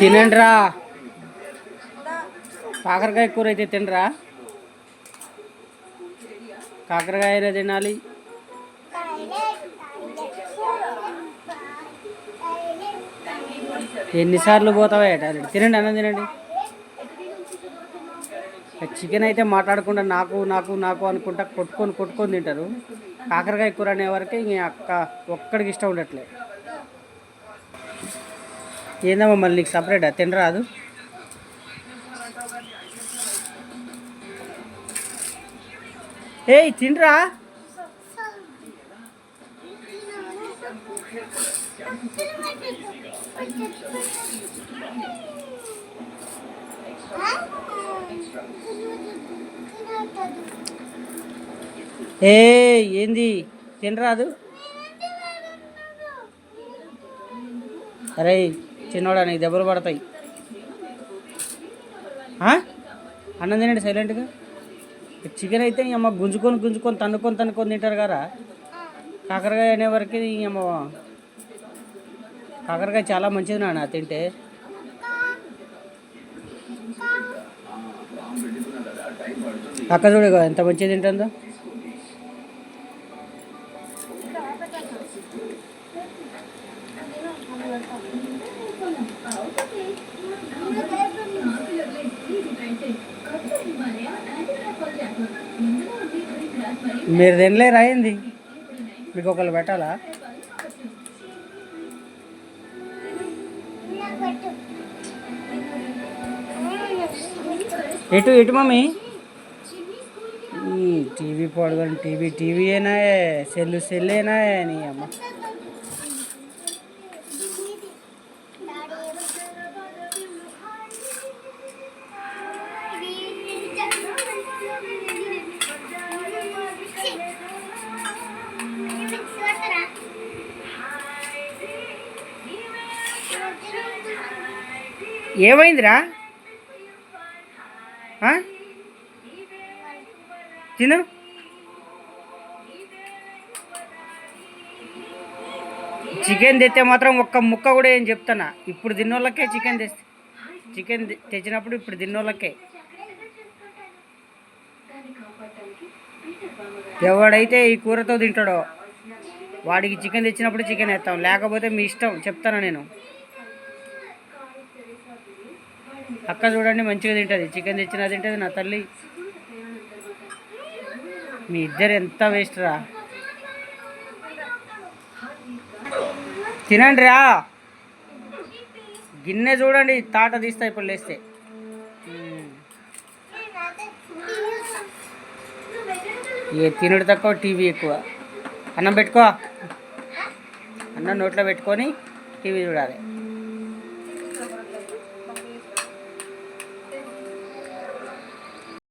తినండిరా. కాకరకాయ కూర అయితే తినరా? కాకరకాయ తినాలి. ఎన్నిసార్లు పోతావా? టాయిలెట్ తినండి అన్నం తినండి. చికెన్ అయితే మాట్లాడకుండా నాకు నాకు నాకు అనుకుంటా కొట్టుకొని కొట్టుకొని తింటారు. కాకరకాయ కూర అనే వరకే ఇంక అక్క ఒక్కడికి ఇష్టం ఉండట్లే. ఏందమ్మా మళ్ళీ నీకు సపరేటా తినరాదు? ఏయ్ తినరా? ఏ ఏంది? తినరాదు? అరే చిన్నోడా నీకు దెబ్బలు పడతాయి. అన్నం తినండి సైలెంట్గా. చికెన్ అయితే ఈ అమ్మ గుంజుకొని గుంజుకొని తన్నుకొని తన్నుకొని తింటారు కదా. కాకరకాయ అనే వరకు అమ్మ కాకరకాయ చాలా మంచిది నాన్న తింటే. అక్క చూడు ఎంత మంచిగా తింటుందో. మీరు తినలే రాయింది మీకు ఒకళ్ళు పెట్టాలా? ఎటు ఎటు మమ్మీ. టీవీ పడుకొని టీవీ టీవీ అయినా సెల్లు సెల్ అయినా నీ అమ్మ. ఏమైందిరా? తిను చికెన్ తెస్తే మాత్రం ఒక్క ముక్క కూడా ఏం చెప్తానా? ఇప్పుడు తిన్నోళ్ళకే చికెన్ తెస్తే చికెన్ తెచ్చినప్పుడు ఇప్పుడు తిన్నోళ్ళకే. ఎవడైతే ఈ కూరతో తింటాడో వాడికి చికెన్ తెచ్చినప్పుడు చికెన్ వేస్తాం లేకపోతే మీ ఇష్టం చెప్తాను నేను? అక్క చూడండి మంచిగా తింటుంది. చికెన్ తెచ్చినా తింటుంది నా తల్లి. మీ ఇద్దరు ఎంత వేస్ట్ రా. తినండి రా. గిన్నె చూడండి తాట తీస్తా ఇప్పుడు లేస్తే. ఏ ఇక తినుడు తక్కువ టీవీ ఎక్కువ. అన్నం పెట్టుకో. అన్నం నోట్లో పెట్టుకొని టీవీ చూడాలి.